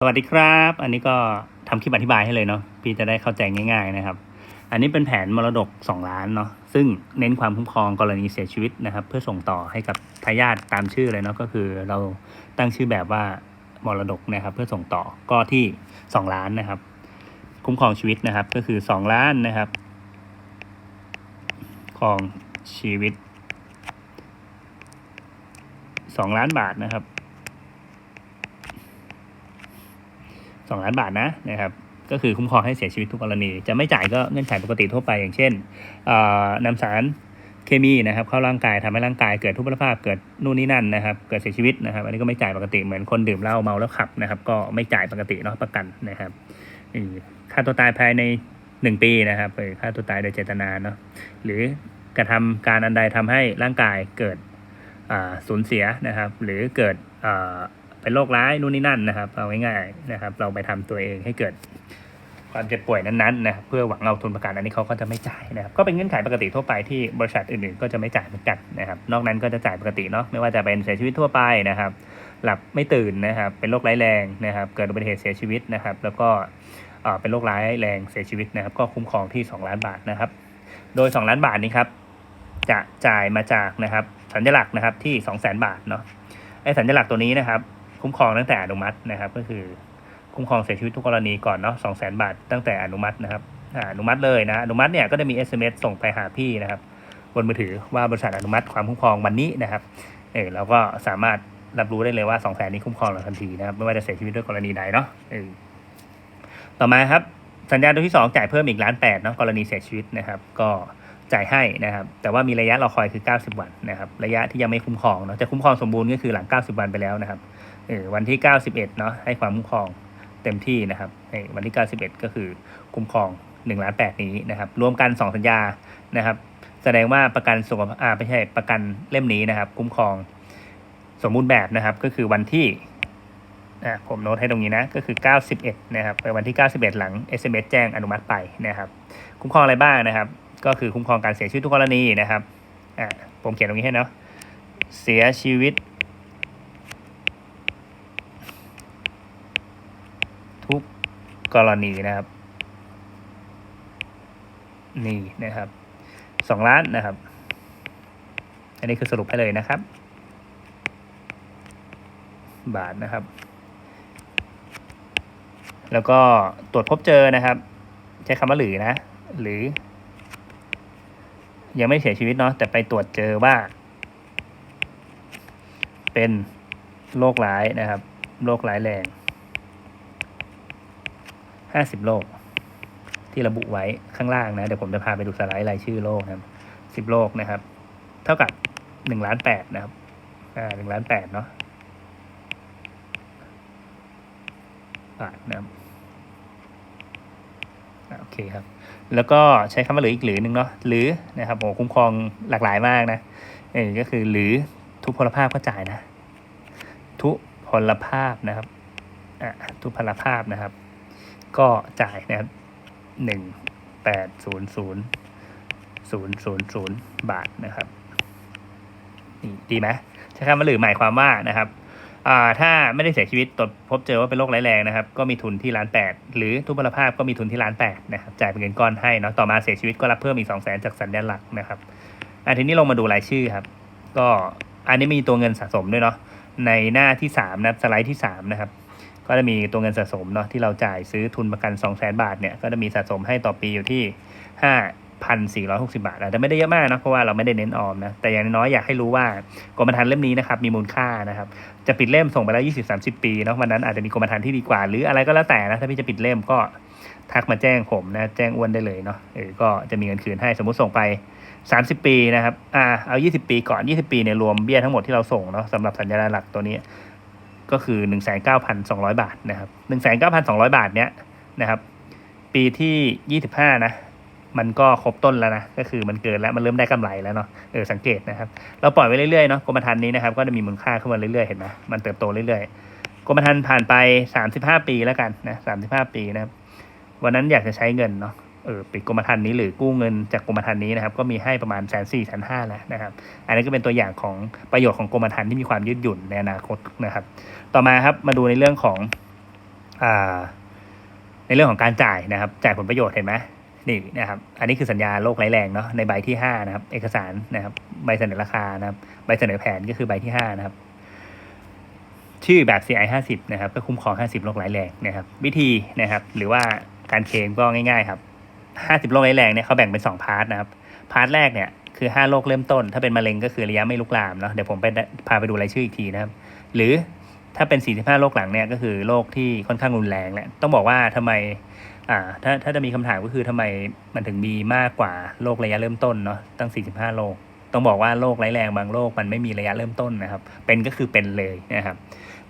สวัสดีครับ อันนี้ก็ทำคลิปอธิบายให้เลยเนาะพี่จะได้เข้าใจง่าย ๆนะครับ อันนี้เป็นแผนมรดก 2 ล้านเนาะซึ่งเน้นความคุ้มครองกรณีเสียชีวิตนะครับ เพื่อส่งต่อให้กับทายาทตามชื่อเลยเนาะก็คือเราตั้งชื่อแบบว่ามรดกนะครับ เพื่อส่งต่อก็ที่ 2 ล้านนะครับ คุ้มครองชีวิตนะครับ ก็คือ 2 ล้านนะครับของชีวิต 2 ล้านบาทนะครับ สองล้านบาทนะนะครับก็คือคุ้มครองให้เสียชีวิตทุกกรณี จะไม่จ่ายก็เงื่อนไขปกติทั่วไปอย่างเช่นเอ่อนำสารเคมีนะครับเข้าร่างกายทำให้ร่างกายเกิดทุพพลภาพเกิดนู่นนี่นั่นนะครับเกิดเสียชีวิตนะครับ อันนี้ก็ไม่จ่ายปกติเหมือนคนดื่มเหล้าเมาแล้วขับนะครับ ก็ไม่จ่ายปกติเนาะประกันนะครับอืมฆ่าตัวตายภายในหนึ่งปีนะครับหรือฆ่าตัวตายโดยเจตนาเนาะหรือกระทำการอันใดทำให้ร่างกายเกิดสูญเสียนะครับ หรือเกิด เป็นโรคร้ายนู่นนี่นั่นนะครับเอาง่ายๆนะครับ เราไปทำตัวเองให้เกิดความเจ็บป่วยนั้นๆนะครับเพื่อหวังเอาทุนประกันอันนี้เขาก็จะไม่จ่ายนะครับ ก็เป็นเงื่อนไขปกติทั่วไปที่บริษัทอื่นๆ ก็จะไม่จ่ายเหมือนกันนะครับ นอกนั้นก็จะจ่ายปกติเนาะไม่ว่าจะเป็นเสียชีวิตทั่วไปนะครับ หลับไม่ตื่นนะครับ เป็นโรคร้ายแรงนะครับ เกิดอุบัติเหตุเสียชีวิตนะครับ แล้วก็เอ่อเป็นโรคร้ายแรงเสียชีวิตนะครับ ก็คุ้มครองที่ 2 ล้านบาทนะครับ โดย 2 ล้านบาทนี้ครับจะจ่ายมาจากนะครับสัญลักษณ์นะครับที่ 2 0 0 0 0 0 บาทเนาะไอ้สัญลักษณ์ตัวนี้นะครับ คุ้มครองตั้งแต่อนุมัตินะครับ ก็คือคุ้มครองเสียชีวิตทุกกรณีก่อนเนาะสองแสนบาทตั้งแต่อนุมัตินะครับอนุมัติเลยนะอนุมัติเนี่ยก็จะมี SMS ส่งไปหาพี่นะครับ บนมือถือว่าบริษัทอนุมัติความคุ้มครองวันนี้นะครับเออเราก็สามารถรับรู้ได้เลยว่าสองแสนนี้คุ้มครองเราทันทีนะครับไม่ว่าจะเสียชีวิตด้วยกรณีใดเนาะเออต่อมาครับสัญญาตัวที่สองจ่ายเพิ่มอีกล้านแปดเนาะกรณีเสียชีวิตนะครับ ก็จ่ายให้นะครับ แต่ว่ามีระยะรอคอยคือ 90 วันนะครับ ระยะที่ยังไม่คุ้มครองเนาะจะคุ้มครองสมบูรณ์ก็คือหลัง 90 วันไปแล้วนะครับ เออวันที่ 91 เนาะให้ความคุ้มครองเต็มที่นะครับเออวันที่ 91 ก็คือคุ้มครอง1ล้าน8นี้นะครับ รวมกัน 2 สัญญานะครับ แสดงว่าประกันสุขภาพอ่าไม่ใช่ประกันเล่มนี้นะครับ คุ้มครองสมบูรณ์แบบนะครับ ก็คือวันที่ผมโน้ตให้ตรงนี้นะ ก็คือ 91 นะครับไปวันที่ 91 หลัง SMS แจ้งอนุมัติไปนะครับ คุ้มครองอะไรบ้างนะครับ ก็คือคุ้มครองการเสียชีวิตทุกกรณีนะครับอ่าผมเขียนตรงนี้ให้เนาะเสียชีวิต ทุก กรณีนะครับ นี่นะครับสองล้านนะครับ อันนี้คือสรุปให้เลยนะครับ บาทนะครับ แล้วก็ตรวจพบเจอนะครับ ใช้คำว่าหรือนะ หรือ ยังไม่เสียชีวิตเนาะแต่ไปตรวจเจอว่า เป็นโรคร้ายนะครับโรคร้ายแรง ห้าสิบโรคที่ระบุไว้ข้างล่างนะ เดี๋ยวผมจะพาไปดูสไลด์รายชื่อโรคนะครับสิบโรคนะครับ เท่ากับหนึ่งล้านแปดนะครับ อ่าหนึ่งล้านแปดเนาะบาทนะครับโอเคครับ แล้วก็ใช้คำว่าหรืออีกหรือหนึ่งเนาะหรือนะครับโอ้คุ้มครองหลากหลายมากนะเออก็คือหรือทุพพลภาพก็จ่ายนะ ทุพพลภาพนะครับอ่าทุพพลภาพนะครับ ก็จ่ายนะครับหนึ่งแปดศูนย์ศูนย์ศูนย์ศูนย์ศูนย์บาทนะครับนี่ดีไหมใช้คำว่าหรือหมายความว่านะครับอ่าถ้าไม่ได้เสียชีวิตตรวจพบเจอว่าเป็นโรคร้ายแรงนะครับ ก็มีทุนที่ล้านแปดหรือทุพพลภาพก็มีทุนที่ล้านแปดนะครับจ่ายเป็นเงินก้อนให้เนาะต่อมาเสียชีวิตก็รับเพิ่มอีกสองแสนจากสัญญาหลักนะครับอะทีนี้ลงมาดูรายชื่อครับ ก็อันนี้มีตัวเงินสะสมด้วยเนาะในหน้าที่สามนะสไลด์ที่สามนะครับ ก็จะมีตัวเงินสะสมเนาะที่เราจ่ายซื้อทุนประกัน 2 0 0 0 0 0 บาทเนี่ยก็จะมีสะสมให้ต่อปีอยู่ที่ 5,460 บาทอาจจะไม่ได้เยอะมากนะเพราะว่าเราไม่ได้เน้นออมนะแต่อย่างน้อยอยากให้รู้ว่ากรมธรรม์เล่มนี้นะครับมีมูลค่านะครับจะปิดเล่มส่งไปแล้ว 20-30 ปีเนาะวันนั้นอาจจะมีกรมธรรม์ที่ดีกว่า หรืออะไรก็แล้วแต่นะถ้าพี่จะปิดเล่มก็ทักมาแจ้งผมนะแจ้งอ้วนได้เลยเนาะเออก็จะมีเงินคืนให้สมมุติส่งไป 30 ปีนะครับอ่าเอา 20 ปีก่อน 20 ปีเนี่ยรวมเบี้ยทั้งหมดที่เราส่งเนาะสำหรับสัญญาหลักตัวนี้ ก็คือหนึ่งแสนเก้าพันสองร้อยบาทนะครับหนึ่งแสนเก้าพันสองร้อยบาทเนี้ยนะครับ ปีที่ยี่สิบห้านะ มันก็ครบต้นแล้วนะ ก็คือมันเกินแล้ว มันเริ่มได้กำไรแล้วเนาะ เออ สังเกตนะครับ เราปล่อยไว้เรื่อยๆเนาะ กรมธรรม์นี้นะครับ ก็จะมีมูลค่าขึ้นมาเรื่อยๆ เห็นไหมมันเติบโตเรื่อยๆ กรมธรรม์ผ่านไปสามสิบห้าปีแล้วกันนะสามสิบห้าปีนะครับ วันนั้นอยากจะใช้เงินเนาะ เออปิดกรมธรรม์นี้หรือกู้เงินจากกรมธรรม์นี้นะครับ ก็มีให้ประมาณแสนสี่แสนห้าแล้วนะครับ อันนี้ก็เป็นตัวอย่างของประโยชน์ของกรมธรรม์ที่มีความยืดหยุ่นในอนาคตนะครับ ต่อมาครับมาดูในเรื่องของอ่าในเรื่องของการจ่ายนะครับ จ่ายผลประโยชน์เห็นไหมนี่นะครับ อันนี้คือสัญญาโลกไร้แรงเนาะในใบที่ห้านะครับ เอกสารนะครับ ใบเสนอราคานะครับ ใบเสนอแผนก็คือใบที่ห้านะครับ ชื่อแบบ CI 50นะครับ ก็คุ้มครอง 50โรคร้ายแรงนะครับ วิธีนะครับ หรือว่าการเคลมก็ง่าย ๆ ครับ 50 โรคร้ายแรงเนี่ยเขาแบ่งเป็น 2 พาร์ทนะครับ พาร์ทแรกเนี่ยคือ 5 โรคเริ่มต้น ถ้าเป็นมะเร็งก็คือระยะไม่ลุกลามเนาะ เดี๋ยวผมไปพาไปดูรายชื่ออีกทีนะครับ หรือถ้าเป็น 45 โรคหลังเนี่ยก็คือโรคที่ค่อนข้างรุนแรงแหละ ต้องบอกว่าทำไม อ่า ถ้าถ้าจะมีคำถามก็คือทำไมมันถึงมีมากกว่าโรคระยะเริ่มต้นเนาะ ตั้ง 45 โรค ต้องบอกว่าโรคร้ายแรงบางโรคมันไม่มีระยะเริ่มต้นนะครับ เป็นก็คือเป็นเลยนะครับ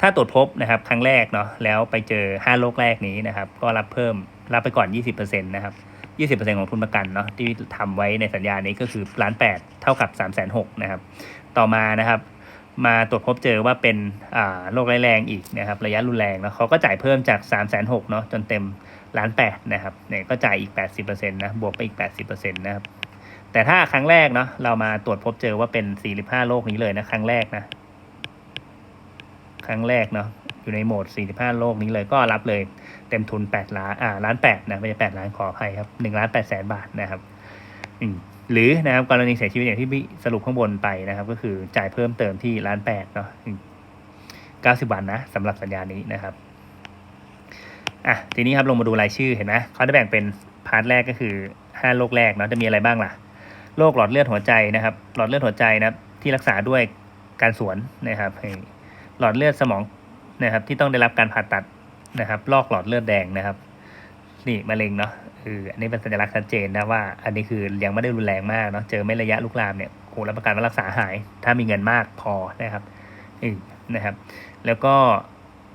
ถ้าตรวจพบนะครับครั้งแรกเนาะ แล้วไปเจอ 5 โรคแรกนี้นะครับ ก็รับเพิ่ม รับไปก่อน 20%นะครับ 20%ของทุนประกันเนาะที่ทำไว้ในสัญญานี้ก็คือล้านแปดเท่ากับ3ามแสนหกนะครับ ต่อมานะครับ มาตรวจพบเจอว่าเป็นโรคร้ายแรงอีกนะครับ ระยะรุนแรงเนาะเขาก็จ่ายเพิ่มจาก3ามแสนหกเนาะจนเต็มล้านแปดนะครับเนี่ยก็จ่ายอีก 80%นะบวกไปอีก 80%นะครับแต่ถ้าครั้งแรกเนาะเรามาตรวจพบเจอว่าเป็น 45 โรคนี้เลยนะ ครั้งแรกนะ ครั้งแรกเนาะ อยู่ในโหมด 45 โลกนี้เลยก็รับเลยเต็มทุน 8 ล้านอ่าล้าน8นะไม่ใช่8ล้านขออภัยครับ1ล้าน8แสนบาทนะครับหรือนะครับกรณีเสียชีวิตอย่างที่สรุปข้างบนไปนะครับ ก็คือจ่ายเพิ่มเติมที่ล้าน8เนาะอืม90วันนะสำหรับสัญญานี้นะครับอะทีนี้ครับลงมาดูรายชื่อเห็นไหมเขาจะแบ่งเป็นพาร์ทแรกก็คือ5โรคแรกเนาะจะมีอะไรบ้างล่ะโรคหลอดเลือดหัวใจนะครับ หลอดเลือดหัวใจนะที่รักษาด้วยการสวนนะครับหลอดเลือดสมอง นะครับที่ต้องได้รับการผ่าตัดนะครับลอกหลอดเลือดแดงนะครับ นี่มะเร็งเนาะเอออันนี้เป็นสัญลักษณ์ชัดเจนนะว่า อันนี้คือยังไม่ได้รุนแรงมากเนาะเจอไม่ระยะลุกลามเนี่ยโอ้รับประกันว่ารักษาหาย ถ้ามีเงินมากพอนะครับอือนะครับ แล้วก็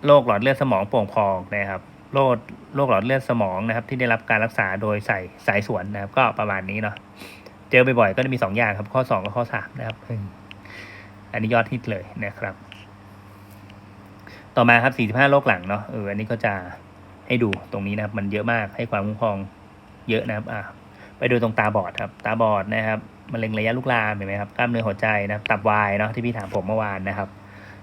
โรคหลอดเลือดสมองโป่งพองนะครับโรคโรคหลอดเลือดสมองนะครับ ที่ได้รับการรักษาโดยใส่สายสวนนะครับ ก็ประมาณนี้เนาะเจอบ่อยๆก็จะมีสองอย่างครับ ข้อสองกับข้อสามนะครับอืมอันนี้ยอดฮิตเลยนะครับ ต่อมาครับ 45 โรคหลังเนาะเอออันนี้ก็จะให้ดูตรงนี้นะครับ มันเยอะมากให้ความคุ้มครองเยอะนะครับอ่าไปดูตรงตาบอดครับ ตาบอดนะครับมะเร็งระยะลุกลามเห็นไหมครับกล้ามเนื้อหัวใจนะครับตับวายเนาะที่พี่ถามผมเมื่อวานนะครับ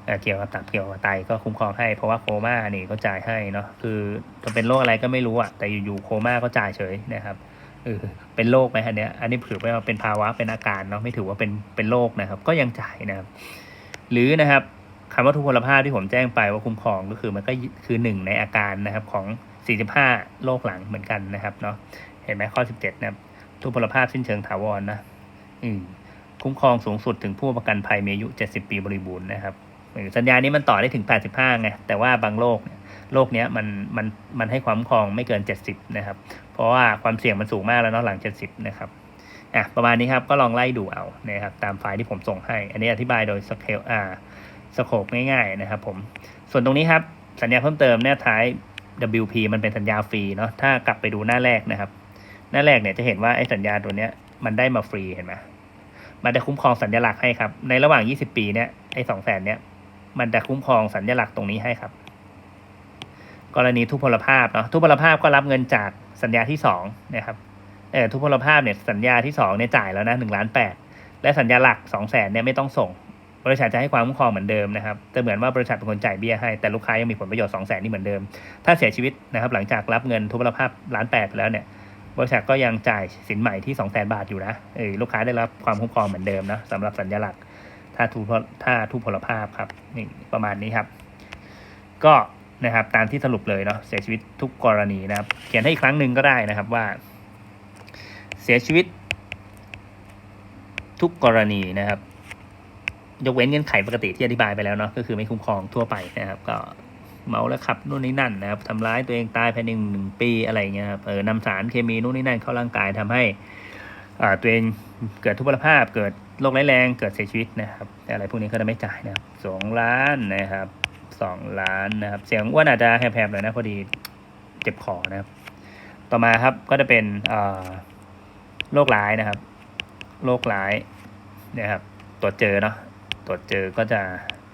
เเกี่ยวกับตับเกี่ยวกับไตก็คุ้มครองให้เพราะว่าโคม่านี่ก็จ่ายให้เนาะคือจะเป็นโรคอะไรก็ไม่รู้อะแต่อยู่ๆโคม่าก็จ่ายเฉยนะครับเออเป็นโรคไหมอันเนี้ยอันนี้ถือว่าเป็นภาวะเป็นอาการเนาะไม่ถือว่าเป็นเป็นโรคนะครับ ก็ยังจ่ายนะครับ หรือนะครับ คำว่าทุพพลภาพที่ผมแจ้งไปว่าคุ้มครองก็คือมันก็คือหนึ่งในอาการนะครับของ 45 โรคหลังเหมือนกันนะครับเนาะเห็นไหมข้อ 17 นะครับ ทุพพลภาพสิ้นเชิงถาวรนะอืมคุ้มครองสูงสุดถึงผู้ประกันภัยมีอายุ 70 ปีบริบูรณ์นะครับสัญญานี้มันต่อได้ถึง 85 ไง แต่ว่าบางโรคเนี่ยโรคเนี้ยมันมันมันให้ความคุ้มครองไม่เกิน 70 นะครับ เพราะว่าความเสี่ยงมันสูงมากแล้วเนาะหลัง 70 นะครับอะประมาณนี้ครับก็ลองไล่ดูเอานะครับตามไฟล์ที่ผมส่งให้ อันนี้อธิบายโดยสเกลอ่า สโคปง่ายๆนะครับผม ส่วนตรงนี้ครับ สัญญาเพิ่มเติมแนบท้าย WP มันเป็นสัญญาฟรีเนาะ ถ้ากลับไปดูหน้าแรกนะครับ หน้าแรกเนี่ยจะเห็นว่าไอ้สัญญาตัวเนี้ยมันได้มาฟรีเห็นไหมมันจะคุ้มครองสัญลักษณ์ให้ครับ ในระหว่าง 20 ปีเนี่ยไอ้สองแสนเนี่ยมันจะคุ้มครองสัญลักษณ์ตรงนี้ให้ครับ กรณีทุพพลภาพเนาะ ทุพพลภาพก็รับเงินจากสัญญาที่สองนะครับเออทุพพลภาพเนี่ยสัญญาที่สองเนี่ยจ่ายแล้วนะหนึ่งล้านแปดและสัญญาหลักสองแสนเนี่ยไม่ต้องส่ง บริษัทจะให้ความคุ้มครองเหมือนเดิมนะครับแต่เหมือนว่าบริษัทเป็นคนจ่ายเบี้ยให้แต่ลูกค้ายังมีผลประโยชน์สองแสนนี่เหมือนเดิม ถ้าเสียชีวิตนะครับหลังจากรับเงินทุพพลภาพล้านแปดไปแล้วเนี่ยบริษัทก็ยังจ่ายสินใหม่ที่สองแสนบาทอยู่นะเออลูกค้าได้รับความคุ้มครองเหมือนเดิมนะสำหรับสัญญลักษณ์ถ้าทุพถ้าทุพพลภาพครับนี่ประมาณนี้ครับ ก็นะครับตามที่สรุปเลยเนาะเสียชีวิตทุกกรณีนะครับ เขียนให้อีกครั้งหนึ่งก็ได้นะครับว่า เสียชีวิต ทุกกรณีนะครับ ยกเว้นเงื่อนไขปกติที่อธิบายไปแล้วเนาะก็คือไม่คุ้มครองทั่วไปนะครับ ก็เมาแล้วขับนู่นนี่นั่นนะครับทำร้ายตัวเองตายภายในหนึ่งปีอะไรเงี้ยครับเออนำสารเคมีนู่นนี่นั่นเข้าร่างกายทำให้อ่าตัวเองเกิดทุพพลภาพเกิดโรคร้ายแรงเกิดเสียชีวิตนะครับอะไรพวกนี้ก็จะไม่จ่ายนะครับสองล้านนะครับสองล้านนะครับ เสียงอ้วนอาจจะแหบๆหน่อยนะพอดีเจ็บคอนะครับ ต่อมาครับก็จะเป็นโรคร้ายนะครับโรคร้ายนะครับตรวจเจอเนาะ ตรวจเจอก็จะ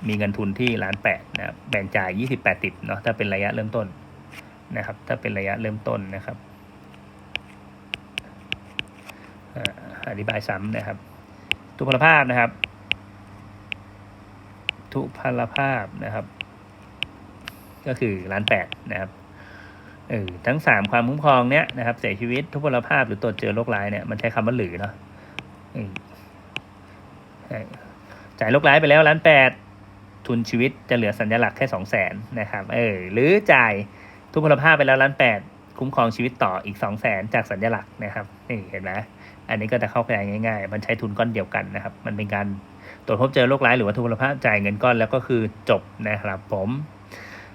มีเงินทุนที่ล้านแปดนะครับแบ่งจ่ายยี่สิบแปดติดเนาะถ้าเป็นระยะเริ่มต้นนะครับ ถ้าเป็นระยะเริ่มต้นนะครับอ่าอธิบายซ้ำนะครับ ทุพพลภาพนะครับ ทุพพลภาพนะครับ ก็คือล้านแปดนะครับเออทั้งสามความคุ้มครองเนี้ยนะครับ เสียชีวิตทุพพลภาพหรือตรวจเจอโรคร้ายเนี่ยมันใช้คำว่าหรือเนาะเอ จ่ายโรคร้ายไปแล้วล้านแปดทุนชีวิตจะเหลือสัญลักษณ์แค่สองแสนนะครับเออหรือจ่ายทุพพลภาพไปแล้วล้านแปดคุ้มครองชีวิตต่ออีกสองแสนจากสัญลักษณ์นะครับนี่เห็นไหมอันนี้ก็จะเข้าใจง่าย ๆ มันใช้ทุนก้อนเดียวกันนะครับ มันเป็นการตรวจพบเจอโรคร้ายหรือว่าทุพพลภาพจ่ายเงินก้อนแล้วก็คือจบนะครับผม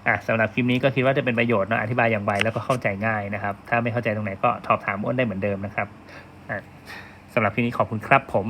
อะสำหรับคลิปนี้ก็คิดว่าจะเป็นประโยชน์เนะอธิบายอย่างไวแล้วก็เข้าใจง่ายนะครับ ถ้าไม่เข้าใจตรงไหนก็สอบถามอ้นได้เหมือนเดิมนะครับอะสำหรับคลิปนี้ขอบคุณครับผม